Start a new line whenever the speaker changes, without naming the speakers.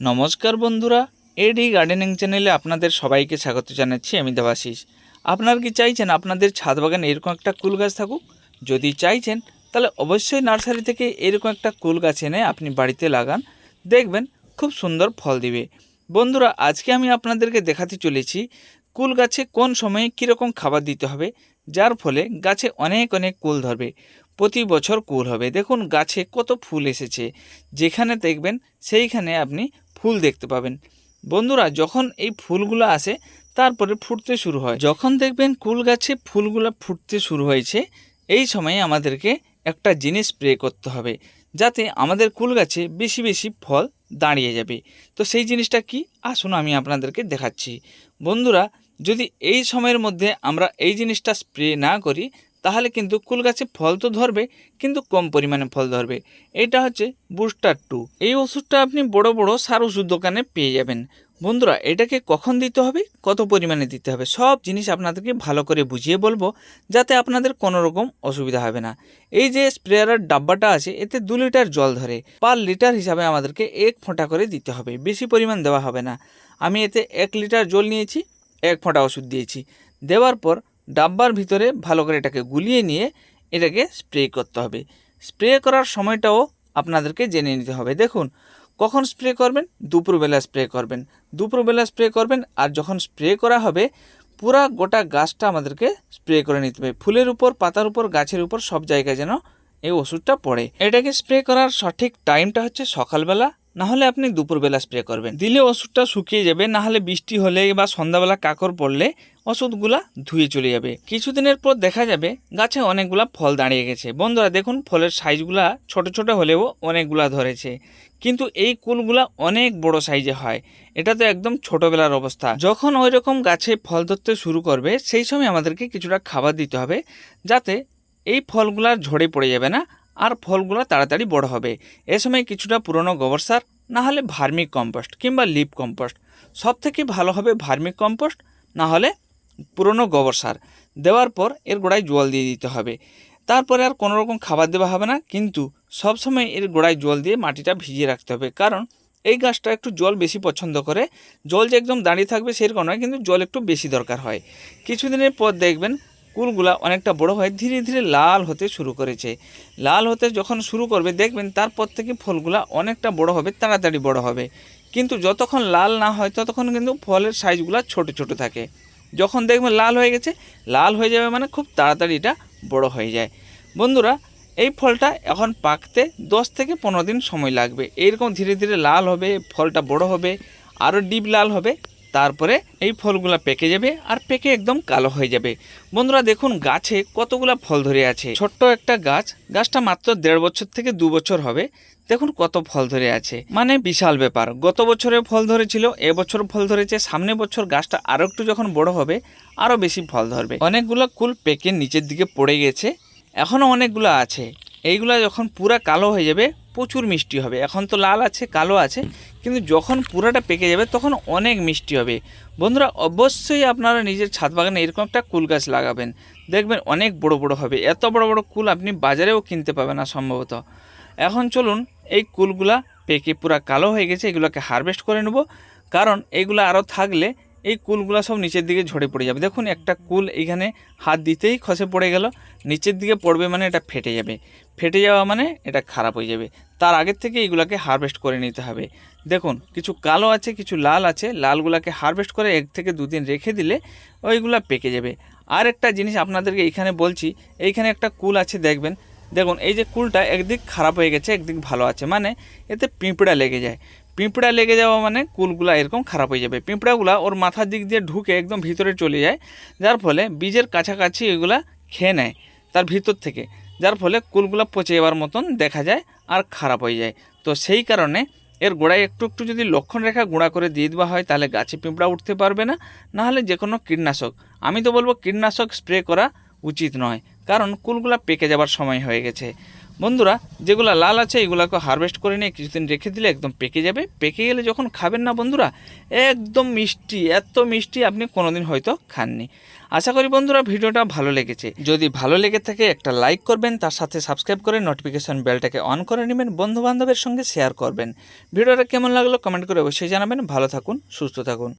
নমস্কার বন্ধুরা, এডি গার্ডেনিং চ্যানেলে আপনাদের সবাইকে স্বাগত জানাচ্ছি আমি দেবাশিস। আপনারা কি চাইছেন আপনাদের ছাদ বাগানে এরকম একটা কুল গাছ থাকুক? যদি চাইছেন, তাহলে অবশ্যই নার্সারি থেকে এরকম একটা কুল গাছ এনে আপনি বাড়িতে লাগান। দেখবেন খুব সুন্দর ফল দিবে। বন্ধুরা, আজকে আমি আপনাদেরকে দেখাতে চলেছি কুল গাছে কোন সময়ে কীরকম খাবার দিতে হবে, যার ফলে গাছে অনেক অনেক কুল ধরবে। প্রতি বছর কুল হবে। দেখুন, গাছে কত ফুল এসেছে। যেখানে দেখবেন সেইখানে আপনি ফুল দেখতে পাবেন। বন্ধুরা, যখন এই ফুলগুলো আসে, তারপরে ফুটতে শুরু হয়। যখন দেখবেন কুল গাছে ফুলগুলো ফুটতে শুরু হয়েছে, এই সময়ে আমাদেরকে একটা জিনিস স্প্রে করতে হবে, যাতে আমাদের কুল গাছে বেশি বেশি ফল দাঁড়িয়ে যাবে। তো সেই জিনিসটা কি? আসুন আমি আপনাদেরকে দেখাচ্ছি। বন্ধুরা, যদি এই সময়ের মধ্যে আমরা এই জিনিসটা স্প্রে না করি তাহলে কিন্তু কুল গাছে ফল তো ধরবে, কিন্তু কম পরিমাণে ফল ধরবে। এটা হচ্ছে বুস্টার টু। এই ওষুধটা আপনি বড় বড় সার ওষুধ দোকানে পেয়ে যাবেন। বন্ধুরা, এটাকে কখন দিতে হবে, কত পরিমাণে দিতে হবে, সব জিনিস আপনাদেরকে ভালো করে বুঝিয়ে বলব, যাতে আপনাদের কোনো রকম অসুবিধা হবে না। এই যে স্প্রেয়ারের ডাব্বাটা আছে, এতে দু লিটার জল ধরে, পার লিটার হিসাবে আমাদেরকে এক ফোঁটা করে দিতে হবে, বেশি পরিমাণ দেওয়া হবে না। আমি এতে এক লিটার জল নিয়েছি, এক ফোঁটা ওষুধ দিয়েছি। দেওয়ার পর ডাব্বার ভিতরে ভালো করে এটাকে গুলিয়ে নিয়ে এটাকে স্প্রে করতে হবে। স্প্রে করার সময়টাও আপনাদেরকে জেনে নিতে হবে। দেখুন, কখন স্প্রে করবেন? দুপুরবেলা স্প্রে করবেন। দুপুরবেলা স্প্রে করবেন আর যখন স্প্রে করা হবে, পুরা গোটা গাছটা আমাদেরকে স্প্রে করে নিতে হবে। ফুলের উপর, পাতার উপর, গাছের উপর সব জায়গায় যেন এই ওষুধটা পড়ে। এটাকে স্প্রে করার সঠিক টাইমটা হচ্ছে সকালবেলা। না হলে আপনি দুপুরবেলা স্প্রে করবেন। দিলে ওষুধটা শুকিয়ে যাবে না হলে বৃষ্টি হলে বা সন্ধ্যাবেলা কাকর পড়লে ওষুধগুলা ধুয়ে চলে যাবে। কিছুদিনের পর দেখা যাবে গাছে অনেকগুলা ফল দাঁড়িয়ে গেছে। বন্ধুরা, দেখুন ফলের সাইজগুলা ছোট ছোট হলেও অনেকগুলা ধরেছে। কিন্তু এই কুলগুলা অনেক বড় সাইজে হয়। এটা তো একদম ছোটবেলার অবস্থা। যখন ওই রকম গাছে ফল ধরতে শুরু করবে, সেই সময় আমাদেরকে কিছুটা খাবার দিতে হবে, যাতে এই ফলগুলা ঝরে পড়ে যাবে না। আর ফলগুলো তাড়াতাড়ি বড় হবে। এ সময় কিছুটা পুরনো গোবর সার, না হলে ভার্মিক কম্পোস্ট কিংবা লিপ কম্পোস্ট। সব থেকে ভালো হবে ভার্মিক কম্পোস্ট, না হলে পুরনো গোবর সার। দেওয়ার পর এর গোড়ায় জল দিয়ে দিতে হবে। তারপরে আর কোনো রকম খাবার দেওয়া হবে না, কিন্তু সবসময় এর গোড়ায় জল দিয়ে মাটিটা ভিজিয়ে রাখতে হবে। কারণ এই গাছটা একটু জল বেশি পছন্দ করে। জল যে একদম দাঁড়িয়ে থাকবে সেরকম নয়, কিন্তু জল একটু বেশি দরকার হয়। কিছুদিনের পর দেখবেন কুলগুলা অনেকটা বড় হয়ে ধীরে ধীরে লাল হতে শুরু করেছে। লাল হতে যখন শুরু করবে, দেখবেন তারপর থেকে ফলগুলা অনেকটা বড় হবে, তাড়াতাড়ি বড় হবে। কিন্তু যতক্ষণ লাল না হয়, ততক্ষণ কিন্তু ফলের সাইজগুলো ছোট ছোট থাকে। যখন দেখবেন লাল হয়ে গেছে, লাল হয়ে যাবে মানে খুব তাড়াতাড়ি এটা বড় হয়ে যায়। বন্ধুরা, এই ফলটা এখন পাকতে দশ থেকে পনেরো দিন সময় লাগবে। এইরকম ধীরে ধীরে লাল হবে, ফলটা বড় হবে, আরও ডিপ লাল হবে তারপরে এই ফলগুলা পেকে যাবে আর পেকে একদম কালো হয়ে যাবে। বন্ধুরা দেখুন গাছে কতগুলা ফল ধরে আছে। ছোট্ট একটা গাছ, গাছটা মাত্র দেড় বছর থেকে দু বছর হবে। দেখুন কত ফল ধরে আছে। মানে বিশাল ব্যাপার। গত বছরে ফল ধরেছিল এবছর ফল ধরেছে, সামনে বছর গাছটা আরও একটু যখন বড় হবে আরও বেশি ফল ধরবে। অনেকগুলো কুল পেকে নিচের দিকে পড়ে গেছে। এখনও অনেকগুলো আছে। এইগুলা যখন পুরা কালো হয়ে যাবে, প্রচুর মিষ্টি হবে। এখন তো লাল আছে, কালো আছে, কিন্তু যখন পুরাটা পেকে যাবে, তখন অনেক মিষ্টি হবে। বন্ধুরা, অবশ্যই আপনারা নিজের ছাদ বাগানে এরকম একটা কুল গাছ লাগাবেন। দেখবেন অনেক বড় বড় হবে। এত বড় বড় কুল আপনি বাজারেও কিনতে পাবেন না সম্ভবত। এখন চলুন, এই কুলগুলা পেকে পুরা কালো হয়ে গেছে, এগুলোকে হারভেস্ট করে নেব। কারণ এইগুলো আরও থাকলে এই কুলগুলো সব নিচের দিকে ঝরে পড়ে যাবে। দেখুন, একটা কুল এইখানে হাত দিতেই খসে পড়ে গেল। নিচের দিকে পড়বে মানে এটা ফেটে যাবে। ফেটে যাওয়া মানে এটা খারাপ হয়ে যাবে। তার আগের থেকে এইগুলাকে হারভেস্ট করে নিতে হবে। দেখুন, কিছু কালো আছে, কিছু লাল আছে, লালগুলাকে হারভেস্ট করে এক থেকে দুদিন রেখে দিলে ওইগুলো পেকে যাবে। আর একটা জিনিস আপনাদেরকে এইখানে বলছি, এইখানে একটা কুল আছে দেখবেন। দেখুন, এই যে কুলটা একদিক খারাপ হয়ে গেছে, একদিক ভালো আছে। মানে এতে পিঁপড়া লেগে যায়। পিঁপড়া লেগে যাওয়া মানে কুলগুলা এরকম খারাপ হয়ে যাবে। পিঁপড়াগুলা ওর মাথার দিক দিয়ে ঢুকে একদম ভিতরে চলে যায়। যার ফলে বীজের কাছাকাছি এগুলা খেয়ে নেয়। তার ভিতর থেকে, যার ফলে কুলগুলো পচে যাওয়ার মতন দেখা যায় আর খারাপ হয়ে যায়। তো সেই কারণে এর গোড়ায় একটু একটু যদি লক্ষণ রেখা গুঁড়া করে দিয়ে দেওয়া হয়, তাহলে গাছে পিঁপড়া উঠতে পারবে না নাহলে যে কোনো কীটনাশক। আমি তো বলব কীটনাশক স্প্রে করা উচিত নয়, কারণ কুলগুলা পেকে যাবার সময় হয়ে গেছে। বন্ধুরা, যেগুলো লাল আছে, এগুলোকে হারভেস্ট করে নিয়ে কিছুদিন রেখে দিলে একদম পেকে যাবে। পেকে গেলে যখন খাবেন না বন্ধুরা, একদম মিষ্টি, এত মিষ্টি আপনি কোনোদিন হয়তো খাননি। আশা করি বন্ধুরা ভিডিওটা ভালো লেগেছে। যদি ভালো লেগে থাকে, একটা লাইক করবেন, তার সাথে সাবস্ক্রাইব করে নোটিফিকেশন বেলটাকে অন করে নেবেন বন্ধু বান্ধবের সঙ্গে শেয়ার করবেন। ভিডিওটা কেমন লাগল কমেন্ট করে অবশ্যই জানাবেন। ভালো থাকুন, সুস্থ থাকুন।